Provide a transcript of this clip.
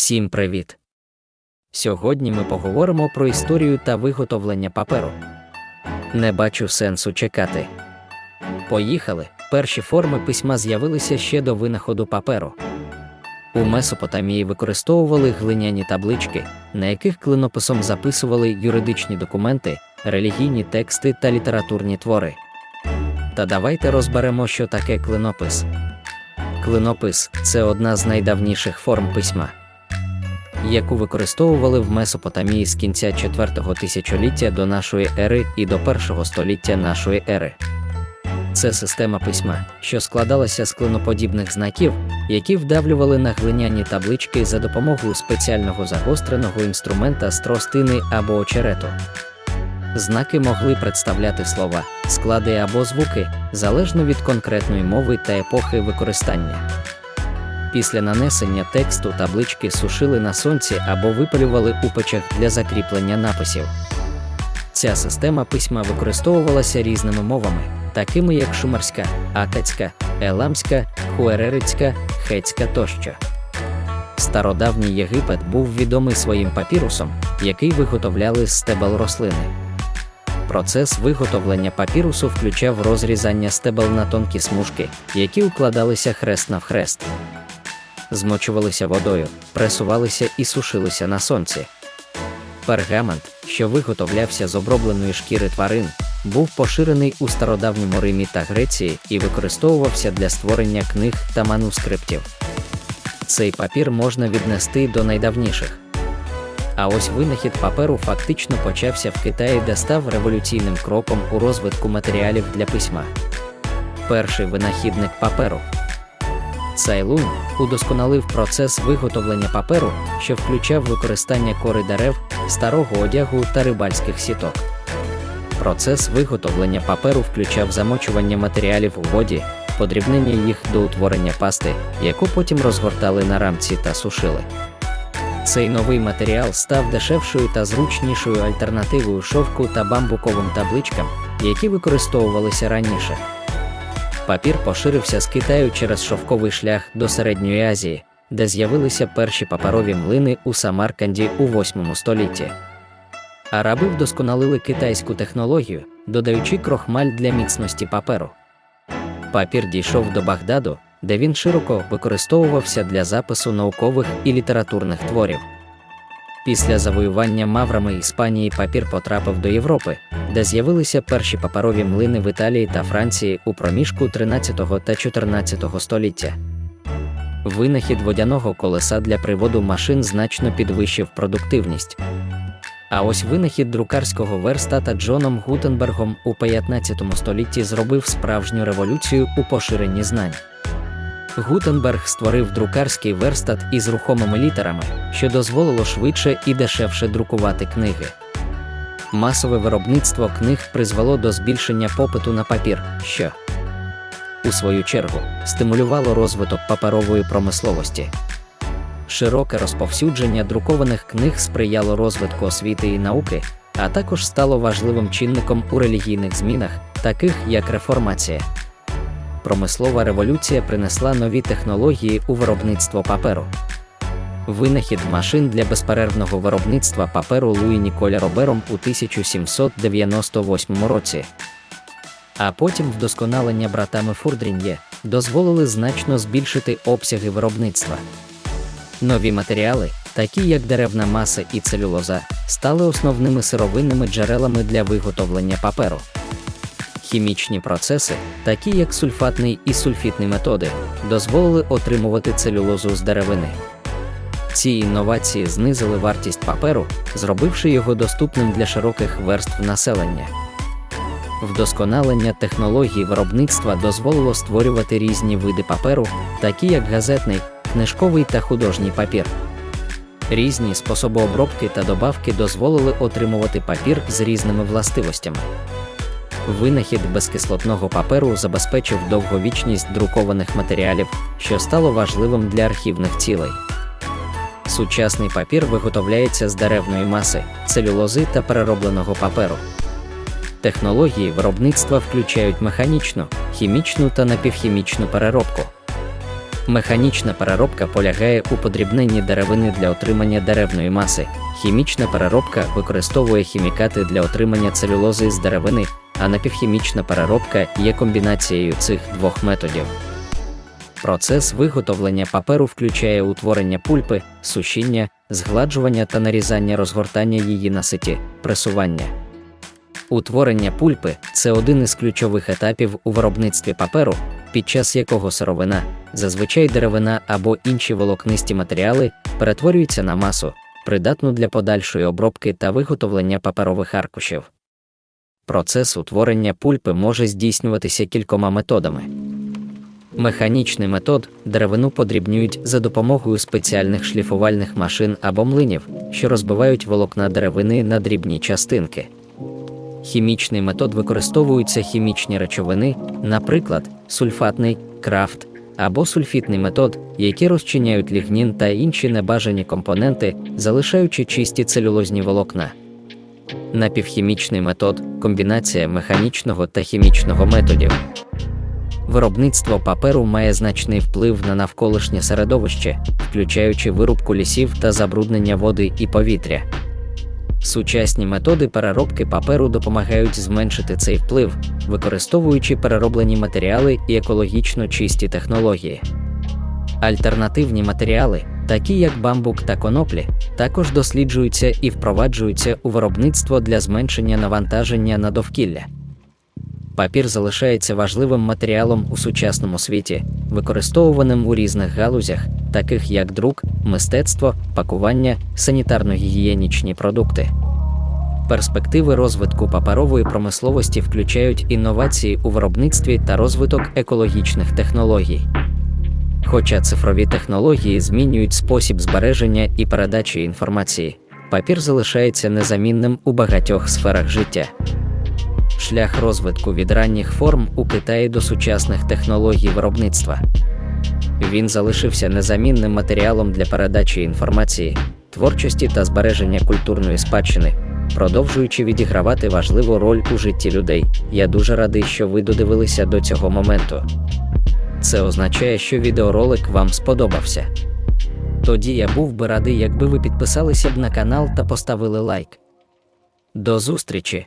Всім привіт! Сьогодні ми поговоримо про історію та виготовлення паперу. Не бачу сенсу чекати. Поїхали. Перші форми письма з'явилися ще до винаходу паперу. У Месопотамії використовували глиняні таблички, на яких клинописом записували юридичні документи, релігійні тексти та літературні твори. Та давайте розберемо, що таке клинопис. Клинопис це одна з найдавніших форм письма, яку використовували в Месопотамії з кінця 4-го тисячоліття до нашої ери і до першого століття нашої ери. Це система письма, що складалася з клиноподібних знаків, які вдавлювали на глиняні таблички за допомогою спеціального загостреного інструмента з тростини або очерету. Знаки могли представляти слова, склади або звуки, залежно від конкретної мови та епохи використання. Після нанесення тексту таблички сушили на сонці або випалювали у печах для закріплення написів. Ця система письма використовувалася різними мовами, такими як шумерська, акацька, еламська, хуерерицька, хетська тощо. Стародавній Єгипет був відомий своїм папірусом, який виготовляли з стебел рослини. Процес виготовлення папірусу включав розрізання стебел на тонкі смужки, які укладалися хрест навхрест. Змочувалися водою, пресувалися і сушилися на сонці. Пергамент, що виготовлявся з обробленої шкіри тварин, був поширений у стародавньому Римі та Греції і використовувався для створення книг та манускриптів. Цей папір можна віднести до найдавніших. А ось винахід паперу фактично почався в Китаї, де став революційним кроком у розвитку матеріалів для письма. Перший винахідник паперу. Цайлун удосконалив процес виготовлення паперу, що включав використання кори дерев, старого одягу та рибальських сіток. Процес виготовлення паперу включав замочування матеріалів у воді, подрібнення їх до утворення пасти, яку потім розгортали на рамці та сушили. Цей новий матеріал став дешевшою та зручнішою альтернативою шовку та бамбуковим табличкам, які використовувалися раніше. Папір поширився з Китаю через шовковий шлях до Середньої Азії, де з'явилися перші паперові млини у Самарканді у 8 столітті. Араби вдосконалили китайську технологію, додаючи крохмаль для міцності паперу. Папір дійшов до Багдаду, де він широко використовувався для запису наукових і літературних творів. Після завоювання маврами Іспанії папір потрапив до Європи, де з'явилися перші паперові млини в Італії та Франції у проміжку 13 та 14 століття. Винахід водяного колеса для приводу машин значно підвищив продуктивність. А ось винахід друкарського верстата Джоном Гутенбергом у 15 столітті зробив справжню революцію у поширенні знань. Гутенберг створив друкарський верстат із рухомими літерами, що дозволило швидше і дешевше друкувати книги. Масове виробництво книг призвело до збільшення попиту на папір, що, у свою чергу, стимулювало розвиток паперової промисловості. Широке розповсюдження друкованих книг сприяло розвитку освіти і науки, а також стало важливим чинником у релігійних змінах, таких як реформація. Промислова революція принесла нові технології у виробництво паперу. Винахід машин для безперервного виробництва паперу Луї Ніколя Робером у 1798 році. А потім вдосконалення братами Фурдрін'є дозволили значно збільшити обсяги виробництва. Нові матеріали, такі як деревна маса і целюлоза, стали основними сировинними джерелами для виготовлення паперу. Хімічні процеси, такі як сульфатний і сульфітний методи, дозволили отримувати целюлозу з деревини. Ці інновації знизили вартість паперу, зробивши його доступним для широких верств населення. Вдосконалення технологій виробництва дозволило створювати різні види паперу, такі як газетний, книжковий та художній папір. Різні способи обробки та добавки дозволили отримувати папір з різними властивостями. Винахід безкислотного паперу забезпечив довговічність друкованих матеріалів, що стало важливим для архівних цілей. Сучасний папір виготовляється з деревної маси, целюлози та переробленого паперу. Технології виробництва включають механічну, хімічну та напівхімічну переробку. Механічна переробка полягає у подрібненні деревини для отримання деревної маси. Хімічна переробка використовує хімікати для отримання целюлози з деревини, а напівхімічна переробка є комбінацією цих двох методів. Процес виготовлення паперу включає утворення пульпи, сушіння, згладжування та нарізання розгортання її на ситі, пресування. Утворення пульпи це один із ключових етапів у виробництві паперу, під час якого сировина, зазвичай деревина або інші волокнисті матеріали, перетворюються на масу, придатну для подальшої обробки та виготовлення паперових аркушів. Процес утворення пульпи може здійснюватися кількома методами. Механічний метод деревину подрібнюють за допомогою спеціальних шліфувальних машин або млинів, що розбивають волокна деревини на дрібні частинки. Хімічний метод використовуються хімічні речовини, наприклад, сульфатний, крафт або сульфітний метод, які розчиняють лігнін та інші небажані компоненти, залишаючи чисті целюлозні волокна. Напівхімічний метод комбінація механічного та хімічного методів. Виробництво паперу має значний вплив на навколишнє середовище, включаючи вирубку лісів та забруднення води і повітря. Сучасні методи переробки паперу допомагають зменшити цей вплив, використовуючи перероблені матеріали і екологічно чисті технології. Альтернативні матеріали, такі як бамбук та коноплі, також досліджуються і впроваджуються у виробництво для зменшення навантаження на довкілля. Папір залишається важливим матеріалом у сучасному світі, використовуваним у різних галузях, таких як друк, мистецтво, пакування, санітарно-гігієнічні продукти. Перспективи розвитку паперової промисловості включають інновації у виробництві та розвиток екологічних технологій. Хоча цифрові технології змінюють спосіб збереження і передачі інформації, папір залишається незамінним у багатьох сферах життя. Шлях розвитку від ранніх форм у Китаї до сучасних технологій виробництва. Він залишився незамінним матеріалом для передачі інформації, творчості та збереження культурної спадщини, продовжуючи відігравати важливу роль у житті людей. Я дуже радий, що ви додивилися до цього моменту. Це означає, що відеоролик вам сподобався. Тоді я був би радий, якби ви підписалися б на канал та поставили лайк. До зустрічі!